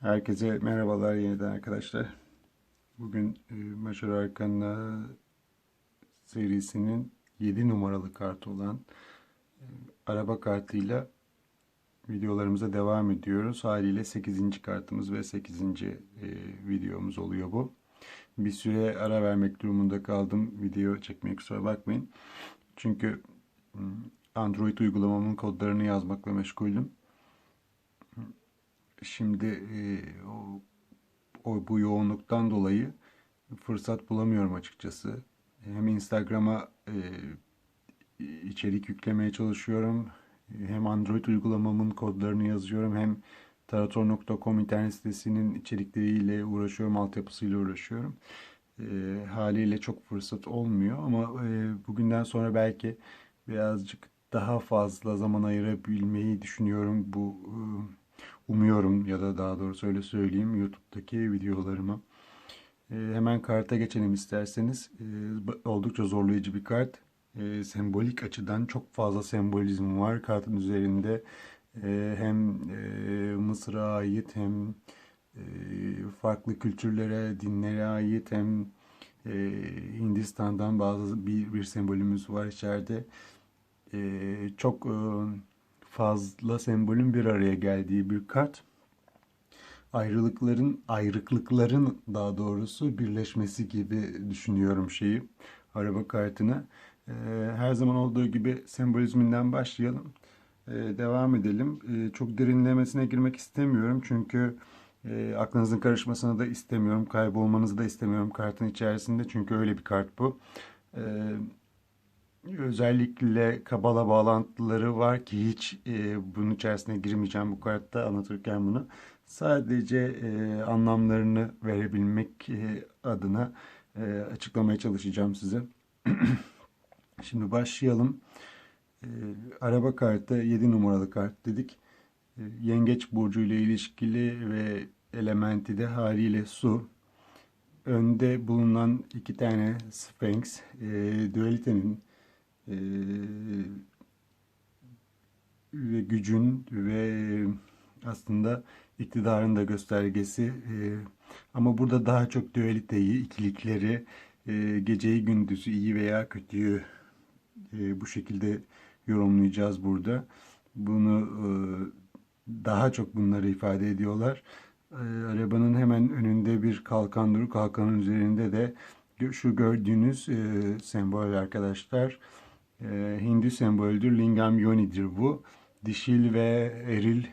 Herkese merhabalar yeniden arkadaşlar. Bugün e, Major Arcana serisinin 7 numaralı kartı olan e, araba kartıyla videolarımıza devam ediyoruz. Haliyle 8. kartımız ve 8. E, videomuz oluyor bu. Bir süre ara vermek durumunda kaldım. Video çekmeye kusura bakmayın. Çünkü Android uygulamamın kodlarını yazmakla meşguldüm. Şimdi e, o, o bu yoğunluktan dolayı fırsat bulamıyorum açıkçası. Hem Instagram'a e, içerik yüklemeye çalışıyorum. Hem Android uygulamamın kodlarını yazıyorum. Hem tarator.com internet sitesinin içerikleriyle uğraşıyorum, altyapısıyla uğraşıyorum. E, haliyle çok fırsat olmuyor ama e, bugünden sonra belki birazcık daha fazla zaman ayırabilmeyi düşünüyorum bu e, umuyorum ya da daha doğrusu öyle söyleyeyim YouTube'daki videolarıma. E, hemen karta geçelim isterseniz. E, oldukça zorlayıcı bir kart. E, sembolik açıdan çok fazla sembolizm var kartın üzerinde. Hem e, Mısır'a ait hem e, farklı kültürlere, dinlere ait hem e, Hindistan'dan bazı bir, bir sembolümüz var içeride. Çok e, fazla sembolün bir araya geldiği bir kart. Ayrılıkların, ayrıklıkların daha doğrusu birleşmesi gibi düşünüyorum şeyi, araba kartını. Ee, her zaman olduğu gibi sembolizminden başlayalım. Ee, devam edelim. Ee, çok derinlemesine girmek istemiyorum çünkü e, aklınızın karışmasını da istemiyorum, kaybolmanızı da istemiyorum kartın içerisinde çünkü öyle bir kart bu. Ee, özellikle kabala bağlantıları var ki hiç e, bunun içerisine girmeyeceğim bu kartta anlatırken bunu. Sadece e, anlamlarını verebilmek e, adına e, açıklamaya çalışacağım size. Şimdi başlayalım. E, araba kartı 7 numaralı kart dedik. E, yengeç burcu ile ilişkili ve elementi de haliyle su. Önde bulunan iki tane Sphinx, e, dualitenin e, ve gücün ve aslında iktidarın da göstergesi. E, ama burada daha çok dualiteyi, ikilikleri, e, geceyi gündüzü, iyi veya kötüyü e, bu şekilde yorumlayacağız burada. Bunu e, daha çok bunları ifade ediyorlar. E, arabanın hemen önünde bir kalkan durur. Kalkanın üzerinde de şu gördüğünüz e, sembol arkadaşlar e, Hindu sembolüdür. Lingam Yoni'dir bu. Dişil ve eril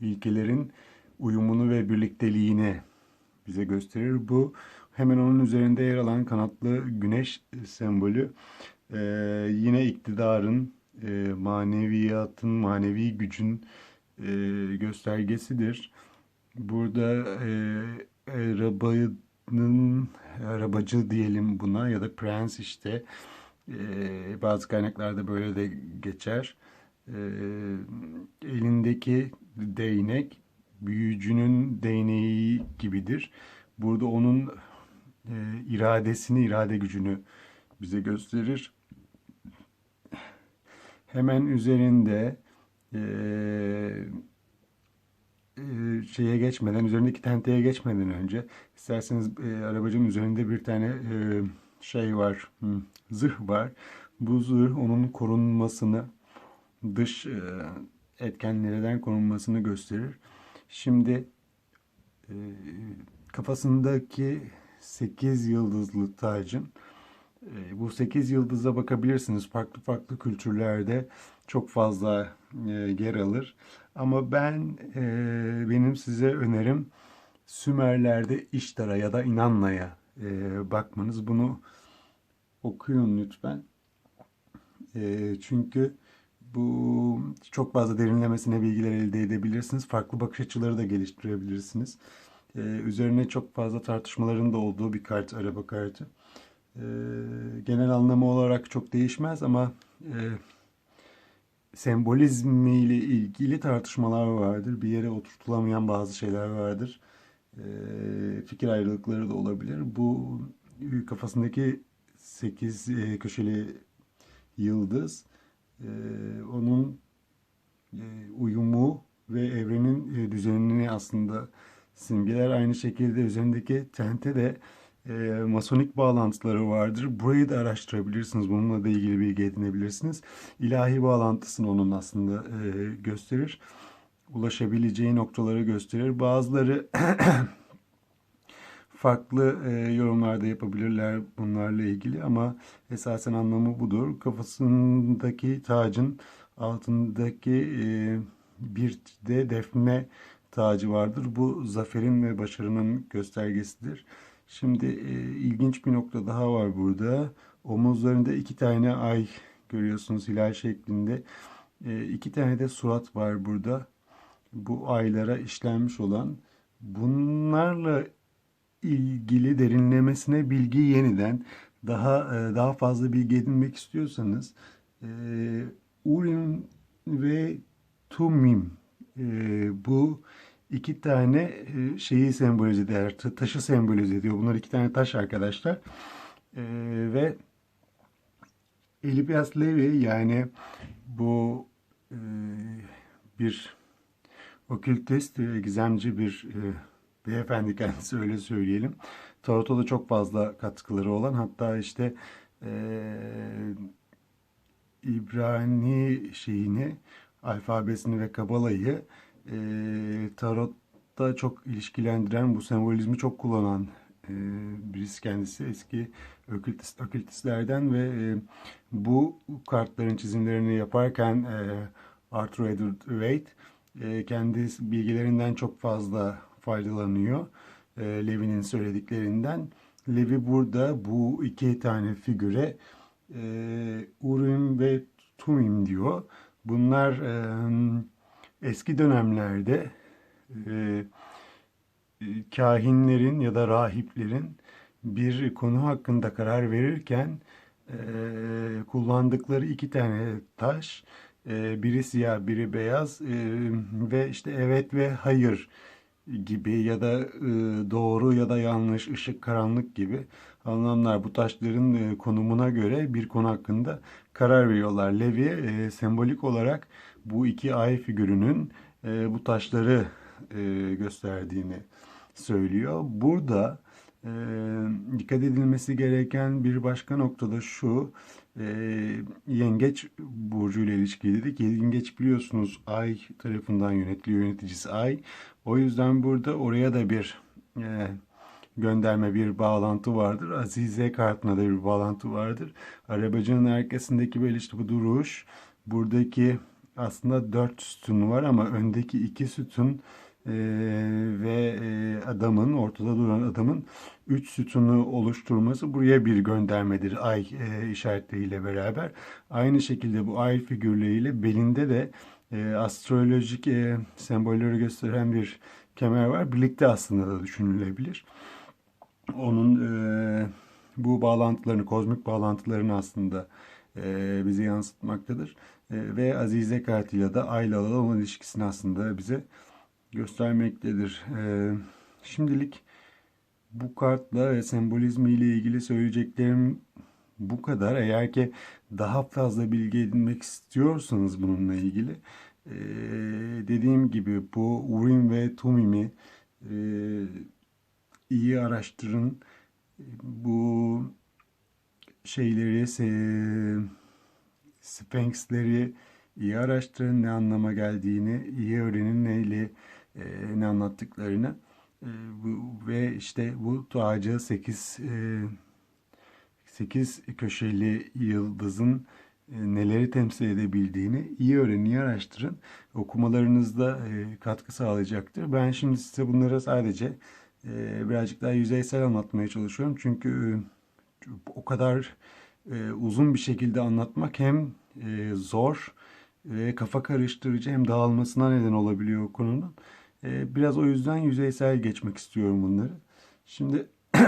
ilkelerin uyumunu ve birlikteliğini bize gösterir. Bu hemen onun üzerinde yer alan kanatlı güneş sembolü e, yine iktidarın, e, maneviyatın, manevi gücün e, göstergesidir. Burada e, arabanın, arabacı diyelim buna ya da prens işte e, bazı kaynaklarda böyle de geçer. E, elindeki değnek büyücünün değneği gibidir. Burada onun e, iradesini, irade gücünü bize gösterir. Hemen üzerinde e, e, şeye geçmeden, üzerindeki tenteye geçmeden önce isterseniz e, arabacının üzerinde bir tane e, şey var, zırh var. Bu zırh onun korunmasını, dış e, etkenlerden korunmasını gösterir. Şimdi e, kafasındaki 8 yıldızlı tacın e, bu 8 yıldıza bakabilirsiniz. Farklı farklı kültürlerde çok fazla yer alır. Ama ben benim size önerim Sümerlerde İştar'a ya da İnanla'ya bakmanız. Bunu okuyun lütfen. E, çünkü bu çok fazla derinlemesine bilgiler elde edebilirsiniz. Farklı bakış açıları da geliştirebilirsiniz. E, üzerine çok fazla tartışmaların da olduğu bir kart, araba kartı. E, genel anlamı olarak çok değişmez ama e, sembolizmiyle ilgili tartışmalar vardır. Bir yere oturtulamayan bazı şeyler vardır. E, fikir ayrılıkları da olabilir. Bu kafasındaki 8 e, köşeli yıldız e, onun e, uyumu ve evrenin düzenini aslında simgeler. Aynı şekilde üzerindeki tente de e, masonik bağlantıları vardır. Burayı da araştırabilirsiniz. Bununla da ilgili bilgi edinebilirsiniz. İlahi bağlantısını onun aslında e, gösterir. Ulaşabileceği noktaları gösterir. Bazıları farklı e, yorumlarda yapabilirler bunlarla ilgili ama esasen anlamı budur. Kafasındaki tacın altındaki e, bir de defne tacı vardır. Bu zaferin ve başarının göstergesidir. Şimdi e, ilginç bir nokta daha var burada. Omuzlarında iki tane ay görüyorsunuz hilal şeklinde. E, iki tane de surat var burada. Bu aylara işlenmiş olan. Bunlarla ilgili derinlemesine bilgi yeniden daha e, daha fazla bilgi edinmek istiyorsanız e, Urim ve Tumim e, bu iki tane şeyi sembolize eder, ta- taşı sembolize ediyor. Bunlar iki tane taş arkadaşlar. Ve Elipias Levi yani bu bir okültist ve gizemci bir e, beyefendi kendisi öyle söyleyelim. Tarot'a da çok fazla katkıları olan hatta işte e, İbrani şeyini, alfabesini ve kabalayı e, Tarot'ta çok ilişkilendiren, bu sembolizmi çok kullanan e, birisi kendisi. Eski okültist, okültistlerden ve e, bu kartların çizimlerini yaparken e, Arthur Edward Waite e, kendi bilgilerinden çok fazla faydalanıyor. E, Levi'nin söylediklerinden. Levi burada bu iki tane figüre e, Urim ve Tumim diyor. Bunlar eski dönemlerde e, kahinlerin ya da rahiplerin bir konu hakkında karar verirken kullandıkları iki tane taş, e, biri siyah, biri beyaz e, ve işte evet ve hayır gibi ya da e, doğru ya da yanlış, ışık, karanlık gibi anlamlar bu taşların e, konumuna göre bir konu hakkında karar veriyorlar. Levi e, sembolik olarak bu iki ay figürünün bu taşları gösterdiğini söylüyor. Burada dikkat edilmesi gereken bir başka nokta da şu. E, yengeç burcu ile ilişkili dedik. Yengeç biliyorsunuz ay tarafından yönetiliyor. Yöneticisi ay. O yüzden burada oraya da bir e, gönderme bir bağlantı vardır. Azize kartına da bir bağlantı vardır. Arabacının arkasındaki böyle işte bu duruş. Buradaki aslında dört sütun var ama öndeki iki sütun e, ve e, adamın ortada duran adamın üç sütunu oluşturması buraya bir göndermedir ay e, işaretleriyle beraber. Aynı şekilde bu ay figürleriyle belinde de e, astrolojik e, sembolleri gösteren bir kemer var. Birlikte aslında da düşünülebilir. Onun e, bu bağlantılarını, kozmik bağlantılarını aslında e, bize yansıtmaktadır. Ve Azize kartıyla da Ayla olan ilişkisini aslında bize göstermektedir. E, şimdilik bu kartla ve sembolizmi ile ilgili söyleyeceklerim bu kadar. Eğer ki daha fazla bilgi edinmek istiyorsanız bununla ilgili e, dediğim gibi bu Urim ve Tumim'i e, iyi araştırın. Bu şeyleri, Sphinx'leri iyi araştırın ne anlama geldiğini, iyi öğrenin neyle ne anlattıklarını. E, ve işte bu tacı 8 e, 8 köşeli yıldızın e, neleri temsil edebildiğini iyi öğrenin, iyi araştırın. Okumalarınızda e, katkı sağlayacaktır. Ben şimdi size bunları sadece e, birazcık daha yüzeysel anlatmaya çalışıyorum. Çünkü e, o kadar e, uzun bir şekilde anlatmak hem e, zor ve kafa karıştırıcı hem dağılmasına neden olabiliyor konunun. E, biraz o yüzden yüzeysel geçmek istiyorum bunları. Şimdi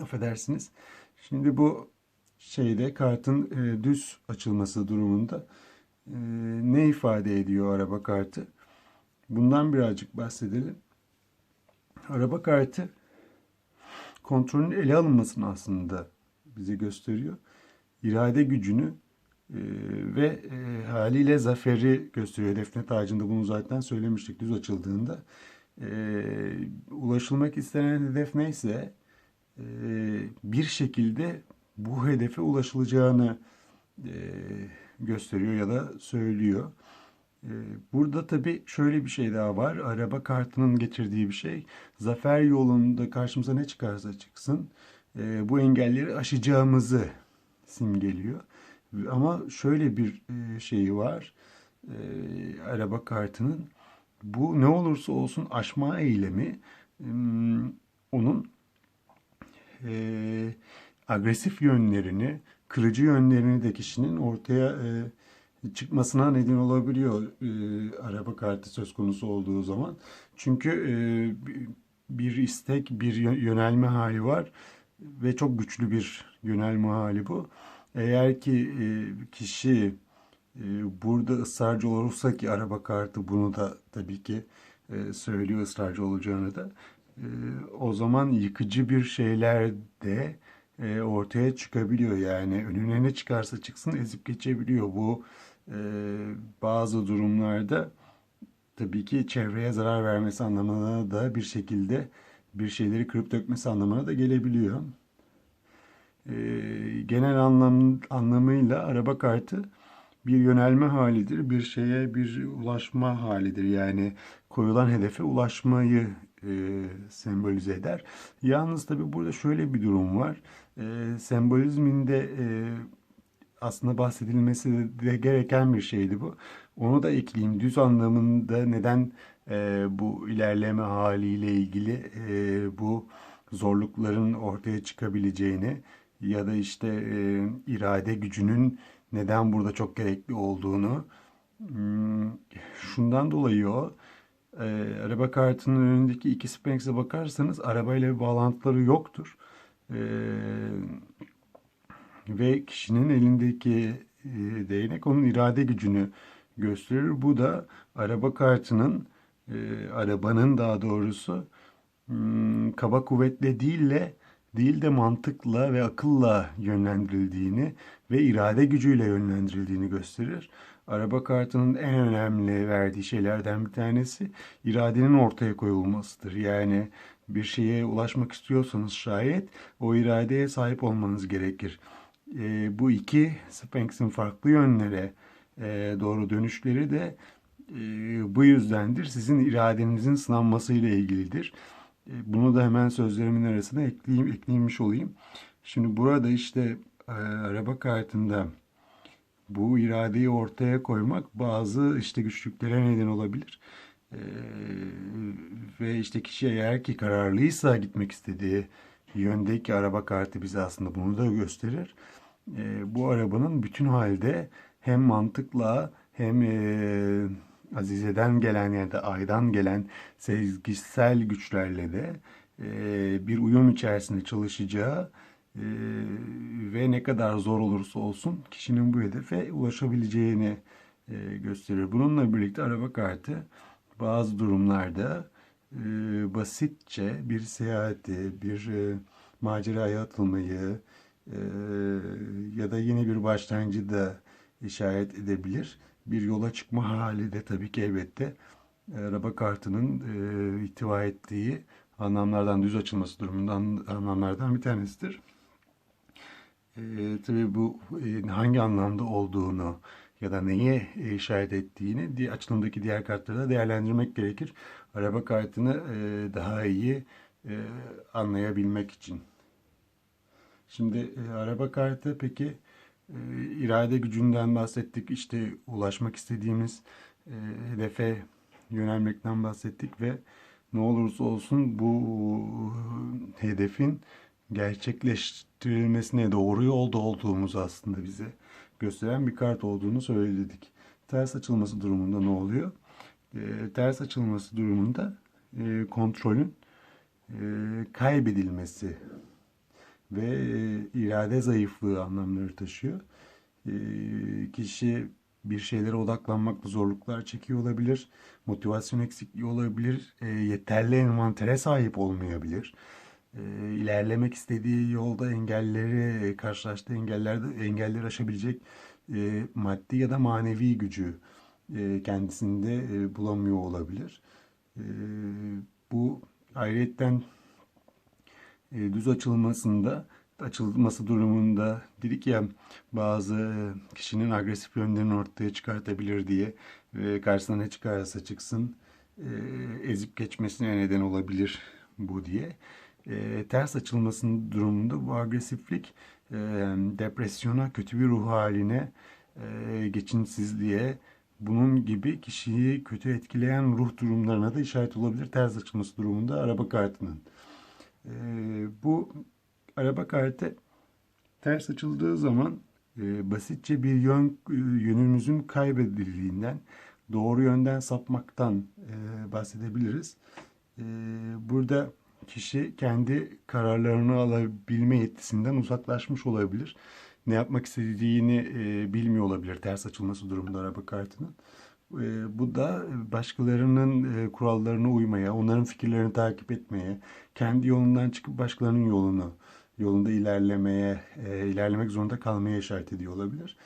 affedersiniz. Şimdi bu şeyde kartın e, düz açılması durumunda e, ne ifade ediyor araba kartı? Bundan birazcık bahsedelim. Araba kartı kontrolün ele alınmasını aslında bize gösteriyor. İrade gücünü e, ve haliyle zaferi gösteriyor. Defne tacında bunu zaten söylemiştik düz açıldığında. e, ulaşılmak istenen hedef neyse e, bir şekilde bu hedefe ulaşılacağını e, gösteriyor ya da söylüyor. E, burada tabii şöyle bir şey daha var. Araba kartının getirdiği bir şey. Zafer yolunda karşımıza ne çıkarsa çıksın e, bu engelleri aşacağımızı simgeliyor. Ama şöyle bir e, şeyi var. E, araba kartının bu ne olursa olsun aşma eylemi onun e, agresif yönlerini, kırıcı yönlerini de kişinin ortaya e, çıkmasına neden olabiliyor e, araba kartı söz konusu olduğu zaman. Çünkü e, bir istek, bir yönelme hali var ve çok güçlü bir yönelme hali bu. Eğer ki e, kişi e, burada ısrarcı olursa ki araba kartı bunu da tabii ki e, söylüyor ısrarcı olacağını da o zaman yıkıcı bir şeyler de ortaya çıkabiliyor. Yani önüne ne çıkarsa çıksın ezip geçebiliyor. Bu bazı durumlarda tabii ki çevreye zarar vermesi anlamına da bir şekilde bir şeyleri kırıp dökmesi anlamına da gelebiliyor. E, genel anlam anlamıyla araba kartı bir yönelme halidir, bir şeye bir ulaşma halidir. Yani koyulan hedefe ulaşmayı e, sembolize eder. Yalnız tabi burada şöyle bir durum var. E, sembolizminde e, aslında bahsedilmesi de gereken bir şeydi bu. Onu da ekleyeyim. Düz anlamında neden e, bu ilerleme haliyle ilgili e, bu zorlukların ortaya çıkabileceğini ya da işte e, irade gücünün neden burada çok gerekli olduğunu hmm, şundan dolayı o e, araba kartının önündeki iki Spanx'e bakarsanız arabayla bir bağlantıları yoktur. E, ve kişinin elindeki e, değnek onun irade gücünü gösterir. Bu da araba kartının e, arabanın daha doğrusu hmm, kaba kuvvetle değil de değil de mantıkla ve akılla yönlendirildiğini ve irade gücüyle yönlendirildiğini gösterir. Araba kartının en önemli verdiği şeylerden bir tanesi iradenin ortaya koyulmasıdır. Yani bir şeye ulaşmak istiyorsanız şayet o iradeye sahip olmanız gerekir. E, bu iki Sphinx'in farklı yönlere e, doğru dönüşleri de e, bu yüzdendir. Sizin iradenizin sınanmasıyla ilgilidir. E, bunu da hemen sözlerimin arasına ekleyeyim, ekleymiş olayım. Şimdi burada işte e, araba kartında bu iradeyi ortaya koymak bazı işte güçlüklere neden olabilir. Ee, ve işte kişi eğer ki kararlıysa gitmek istediği yöndeki araba kartı bize aslında bunu da gösterir. Ee, bu arabanın bütün halde hem mantıkla hem e, Azize'den gelen yani de Ay'dan gelen sezgisel güçlerle de e, bir uyum içerisinde çalışacağı ee, ve ne kadar zor olursa olsun kişinin bu hedefe ulaşabileceğini e, gösterir. Bununla birlikte araba kartı bazı durumlarda e, basitçe bir seyahati, bir e, maceraya atılmayı e, ya da yeni bir başlangıcı da işaret edebilir. Bir yola çıkma hali de tabii ki elbette araba kartının e, ihtiva ettiği anlamlardan düz açılması durumundan anlamlardan bir tanesidir. E, tabii bu e, hangi anlamda olduğunu ya da neye işaret ettiğini di açılımdaki diğer kartlarda değerlendirmek gerekir. Araba kartını e, daha iyi e, anlayabilmek için. Şimdi e, araba kartı peki e, irade gücünden bahsettik. İşte ulaşmak istediğimiz e, hedefe yönelmekten bahsettik ve ne olursa olsun bu hedefin gerçekleştirilmesine doğru yolda olduğumuzu aslında bize gösteren bir kart olduğunu söyledik. Ters açılması durumunda ne oluyor? E, ters açılması durumunda e, kontrolün e, kaybedilmesi ve e, irade zayıflığı anlamları taşıyor. E, kişi bir şeylere odaklanmakta zorluklar çekiyor olabilir. Motivasyon eksikliği olabilir. E, yeterli envantere sahip olmayabilir ilerlemek istediği yolda engelleri, karşılaştığı engellerde engelleri aşabilecek maddi ya da manevi gücü kendisinde bulamıyor olabilir. Bu ayrıyetten e, düz açılmasında açılması durumunda dedik ya bazı e, kişinin agresif yönlerini ortaya çıkartabilir diye ve karşısına ne çıkarsa çıksın e, ezip geçmesine neden olabilir bu diye. E, ters açılmasının durumunda bu agresiflik e, depresyona, kötü bir ruh haline, e, geçimsizliğe, bunun gibi kişiyi kötü etkileyen ruh durumlarına da işaret olabilir ters açılması durumunda araba kartının. E, bu araba kartı ters açıldığı zaman e, basitçe bir yön e, yönümüzün kaybedildiğinden, doğru yönden sapmaktan e, bahsedebiliriz. E, burada kişi kendi kararlarını alabilme yetisinden uzaklaşmış olabilir. Ne yapmak istediğini e, bilmiyor olabilir ters açılması durumunda araba kartının. E, bu da başkalarının e, kurallarına uymaya, onların fikirlerini takip etmeye, kendi yolundan çıkıp başkalarının yolunu yolunda ilerlemeye, e, ilerlemek zorunda kalmaya işaret ediyor olabilir.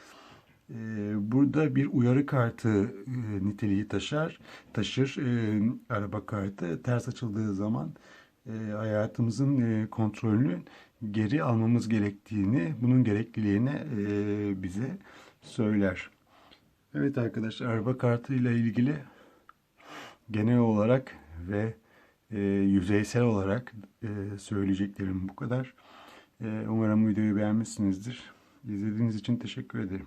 E, burada bir uyarı kartı e, niteliği taşır. Taşır e, araba kartı ters açıldığı zaman e, hayatımızın e, kontrolünü geri almamız gerektiğini, bunun gerekliliğini e, bize söyler. Evet arkadaşlar araba kartı ile ilgili genel olarak ve e, yüzeysel olarak e, söyleyeceklerim bu kadar. E, umarım videoyu beğenmişsinizdir. İzlediğiniz için teşekkür ederim.